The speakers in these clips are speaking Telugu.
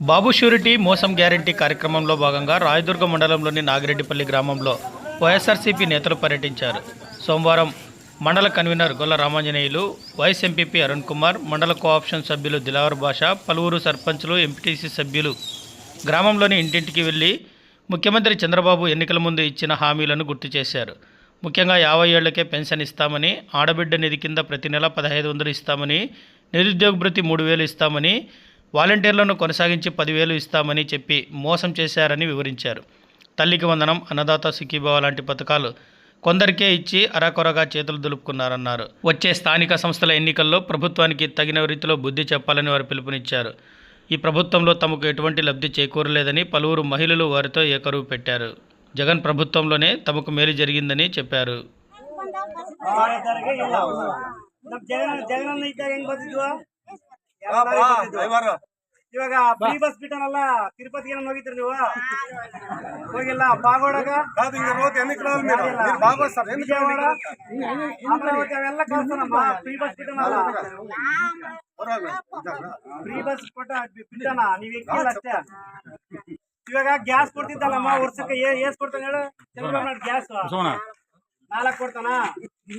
బాబు షూరిటీ మోసం గ్యారంటీ కార్యక్రమంలో భాగంగా రాయదుర్గ మండలంలోని నాగిరెడ్డిపల్లి గ్రామంలో వైఎస్ఆర్సీపీ నేతలు పర్యటించారు. సోమవారం మండల convener Golla Ramanjaneyulu vice MPP Arun Kumar మండల కోఆప్షన్ సభ్యులు దిలావర్ భాష పలువురు సర్పంచులు ఎంపీటీసీ సభ్యులు గ్రామంలోని ఇంటింటికి వెళ్ళి ముఖ్యమంత్రి చంద్రబాబు ఎన్నికల ముందు ఇచ్చిన హామీలను గుర్తు చేశారు. ముఖ్యంగా యాభై ఏళ్ళకే పెన్షన్ ఇస్తామని ఆడబిడ్డ నిధి కింద ప్రతి నెల పదహైదు వందలు ఇస్తామని నిరుద్యోగ భృతి మూడు వేలు ఇస్తామని వాలంటీర్లను కొనసాగించి పదివేలు ఇస్తామని చెప్పి మోసం చేశారని వివరించారు. తల్లికి వందనం అన్నదాత సుఖీభావ లాంటి పథకాలు కొందరికే ఇచ్చి అరాకొరగా చేతులు దులుపుకున్నారన్నారు. వచ్చే స్థానిక సంస్థల ఎన్నికల్లో ప్రభుత్వానికి తగిన రీతిలో బుద్ధి చెప్పాలని వారు పిలుపునిచ్చారు. ఈ ప్రభుత్వంలో తమకు ఎటువంటి లబ్ధి చేకూరలేదని పలువురు మహిళలు వారితో ఏకరువు పెట్టారు. జగన్ ప్రభుత్వంలోనే తమకు మేలు జరిగిందని చెప్పారు. ಇವಾಗ ಫ್ರೀ ಬಸ್ ಬಿಟ್ಟನಲ್ಲ ತಿರುಪತಿಗೆ ಏನೋ ಹೋಗಿದ್ರಿ ನೀವು? ಹೋಗಿಲ್ಲ ಬಾಗೋಡಾಗ? ಕಾದು ಸರ್ ಅವೆಲ್ಲ ಕಳ್ಸನಮ್ಮ ಫ್ರೀ ಬಸ್ ಬಿಟ್ಟನಲ್ಲ. ಫ್ರೀ ಬಸ್ ಕೊಟ್ಟ ಬಿಟ್ಟನ? ನೀವ್ ಇಕ್ಕಿಲ್ಲ ಇವಾಗ ಗ್ಯಾಸ್ ಕೊಡ್ತಿದ್ದಲ್ಲಮ್ಮ ವರ್ಷಕ್ಕೆ ಏಸ್ ಕೊಡ್ತಾನೆ ಹೇಳು? ಚಂದ್ರಬಾಬು ಗ್ಯಾಸ್ ನಾಲ್ಕು ಕೊಡ್ತಾನ?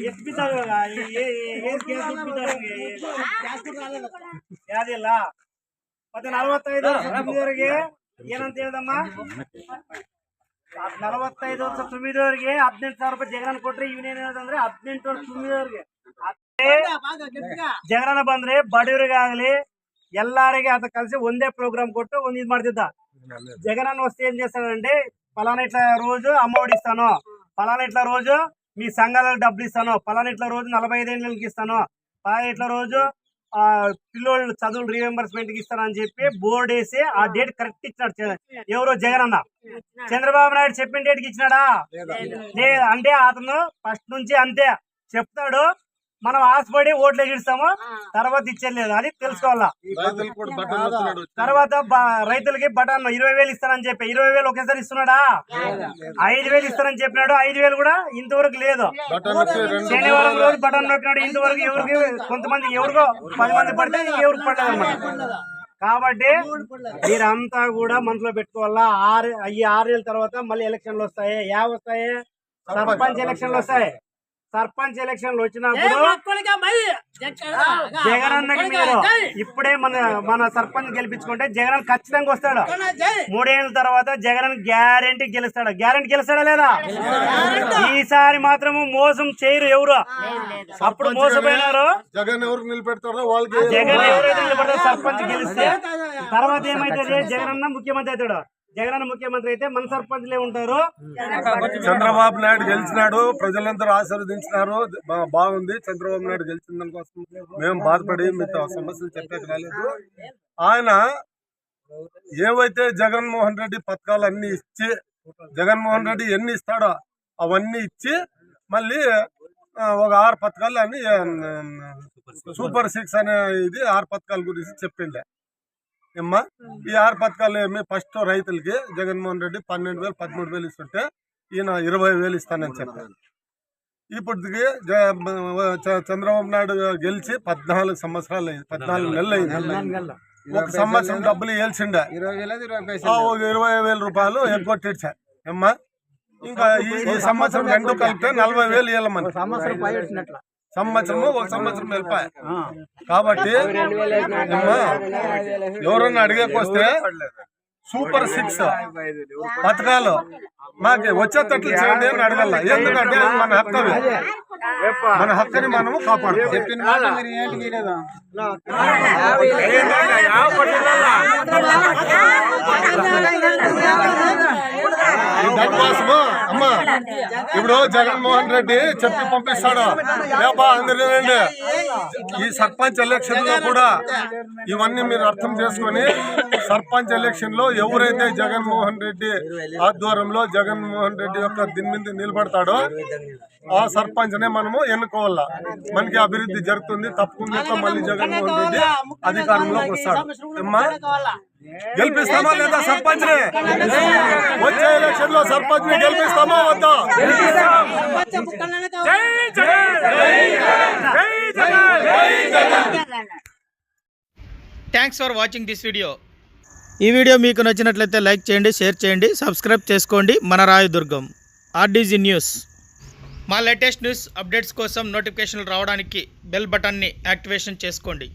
ಎಷ್ಟು ಬಿದ್ದಾವ ಇವಾಗ? ಏ- ಏ- ಏ- ಏನ್ ಗ್ಯಾಸ್ ದುಡ್ಡು ಬಿದ್ದಾವ ನಿಮ್ಗೆ? ಯಾವ್ದಿಲ್ಲ ಮತ್ತೆ ನಲವತ್ತೈದು ವರ್ಷ ತುಂಬಿದವರಿಗೆ ಏನಂತ ಹೇಳ್ದಮ್ಮ ನಲವತ್ತೈದು ವರ್ಷ ತುಂಬಿದವರಿಗೆ ಹದಿನೆಂಟು ಸಾವಿರ ರೂಪಾಯಿ ಜಗನ್ ಕೊಟ್ರೆ ಇವನೇನ್ ಹೇಳ್ದಂದ್ರೆ ಹದಿನೆಂಟು ವರ್ಷ ತುಂಬಿದವರಿಗೆ ಅದೇ ಜಗನ ಬಂದ್ರೆ ಬಡವರಿಗಾಗ್ಲಿ ಎಲ್ಲಾರಿಗೆ అత కలిసి ಒಂದೇ ప్రోగ్రామ్ కొట్టు ಒಂದ್ ఇది ಮಾಡ್ತಿದ್ದ జగనన్న వస్తే ఏం చేస్తాడంటే పలానా ఇట్లా రోజు అమ్మఒడి ఇస్తాను పలానా ఇట్లా రోజు మీ సంఘాలకు డబ్బులు ఇస్తాను. పలానా ఇట్లా రోజు నలభై ఐదేళ్ళకి ఇస్తాను. పలానా ఇట్లా రోజు ఆ పిల్లోళ్ళు చదువులు రీఎంబర్స్మెంట్కి ఇస్తానని చెప్పి బోర్డు వేసి ఆ డేట్ కరెక్ట్ ఇచ్చినాడు ఎవరు జగన్ అన్న. చంద్రబాబు నాయుడు చెప్పిన డేట్కి ఇచ్చినాడా? లేదు. అంటే అతను ఫస్ట్ నుంచి అంతే. చెప్తాడు. మనం ఆశపడి ఓట్లు ఎగిస్తాము తర్వాత ఇచ్చేది అది తెలుసుకోవాలా? తర్వాత రైతులకి బటన్ ఇరవై వేలు ఇస్తానని చెప్పి ఇరవై వేలు ఒకేసారి ఇస్తున్నాడా? ఐదు వేలు ఇస్తానని చెప్పినాడు ఐదు వేలు కూడా ఇంతవరకు లేదు. శనివారం రోజు బటన్ నొక్కినాడు ఇంతవరకు ఎవరికి కొంతమంది ఎవరికో పది మంది పడితే ఎవరికి పడలేదు అన్నమాట కాబట్టి మీరంతా కూడా మనసులో పెట్టుకోవాలా? ఆరు ఈ ఆరు నెలల తర్వాత మళ్ళీ ఎలక్షన్లు వస్తాయి. యా వస్తాయి సర్పంచ్ ఎలక్షన్లు వస్తాయి. సర్పంచ్ ఎలక్షన్లు వచ్చినప్పుడు జగన్ అన్నకి మీరు ఇప్పుడే మన మన సర్పంచ్ గెలిపించుకుంటే జగన్ ఖచ్చితంగా వస్తాడు. మూడేళ్ళ తర్వాత జగన్ గ్యారెంటీ గెలుస్తాడు. గ్యారెంటీ గెలుస్తాడా లేదా? ఈసారి మాత్రము మోసం చేయరు ఎవరు? అప్పుడు మోసపోయినారు. జగన్ ఎవరు నిలబెడతారో వాళ్ళకి జగన్ ఎవరైతే నిలబడతారో సర్పంచ్ గెలిస్తే తర్వాత ఏమైతుంది? జగన్ అన్న ముఖ్యమంత్రి అవుతాడు. జగనన్న ముఖ్యమంత్రి అయితే మన సర్పంచ్లే ఉంటారు. చంద్రబాబు నాయుడు గెలిచినాడు ప్రజలందరూ ఆశీర్వదించినారు బాగుంది చంద్రబాబు నాయుడు గెలిచిన దానికోసం మేము బాధపడి మీతో సమస్యలు చెప్పేది రాలేదు. ఆయన ఏవైతే జగన్మోహన్ రెడ్డి పథకాలు అన్ని ఇచ్చి జగన్మోహన్ రెడ్డి ఎన్ని ఇస్తాడో అవన్నీ ఇచ్చి మళ్ళీ ఒక ఆరు పథకాలు అని సూపర్ సిక్స్ అనే ఇది ఆరు పథకాల గురించి చెప్పిండే. ఏమ్మా ఈ ఆరు పథకాలు ఏమి ఫస్ట్ రైతులకి జగన్మోహన్ రెడ్డి పన్నెండు వేలు పదమూడు వేలు ఇస్తుంటే ఈయన ఇరవై వేలు ఇస్తానని చెప్పారు. ఇప్పటికి జ- చ- చంద్రబాబు నాయుడు గెలిచి పద్నాలుగు సంవత్సరాలు అయింది పద్నాలుగు నెలలు అయింది. ఒక సంవత్సరం డబ్బులు ఏల్చిండే ఆ, ఒక ఇరవై వేల రూపాయలు ఎగ్గొట్టించా. అమ్మా ఇంకా ఈ సంవత్సరం రెండు కలిపితే నలభై వేలు ఇవ్వమని సంవత్సరము ఒక సంవత్సరం వెళ్ళిపోయా కాబట్టి అమ్మా ఎవరన్నా అడిగేకొస్తే సూపర్ సిక్స్ పథకాలు మాకు వచ్చేటట్లు చేయండి అని అడగల ఎందుకంటే అది మన హక్కు అది. మన హక్కుని మనము కాపాడుకోవాలి. దానికోసము అమ్మా. ఇప్పుడు జగన్మోహన్ రెడ్డి చెప్పి పంపిస్తాడు. లేపా అందరూ. ఈ సర్పంచ్ ఎలక్షన్లో కూడా ఇవన్నీ మీరు అర్థం చేసుకొని సర్పంచ్ ఎలక్షన్లో ఎవరైతే జగన్మోహన్ రెడ్డి ఆధ్వర్యంలో జగన్మోహన్ రెడ్డి యొక్క దీని మీద నిలబడతాడో ఆ సర్పంచ్ నే మనము ఎన్నుకోవాలా? మనకి అభివృద్ధి జరుగుతుంది తప్పకుండా మళ్ళీ జగన్మోహన్ రెడ్డి అధికారంలోకి వస్తాడు. అమ్మా. గెలిపిస్తామా లేదా సర్పంచ్ వచ్చే ఎలక్షన్లో సర్పంచ్ని గెలిపిస్తామా వద్దా? Thanks for watching this video ఈ వీడియో మీకు నచ్చినట్లయితే లైక్ చేయండి షేర్ చేయండి సబ్స్క్రైబ్ చేసుకోండి. మన రాయదుర్గం ఆర్డీజీ న్యూస్. మా లేటెస్ట్ న్యూస్ అప్డేట్స్ కోసం నోటిఫికేషన్లు రావడానికి బెల్ బటన్ని యాక్టివేషన్ చేసుకోండి.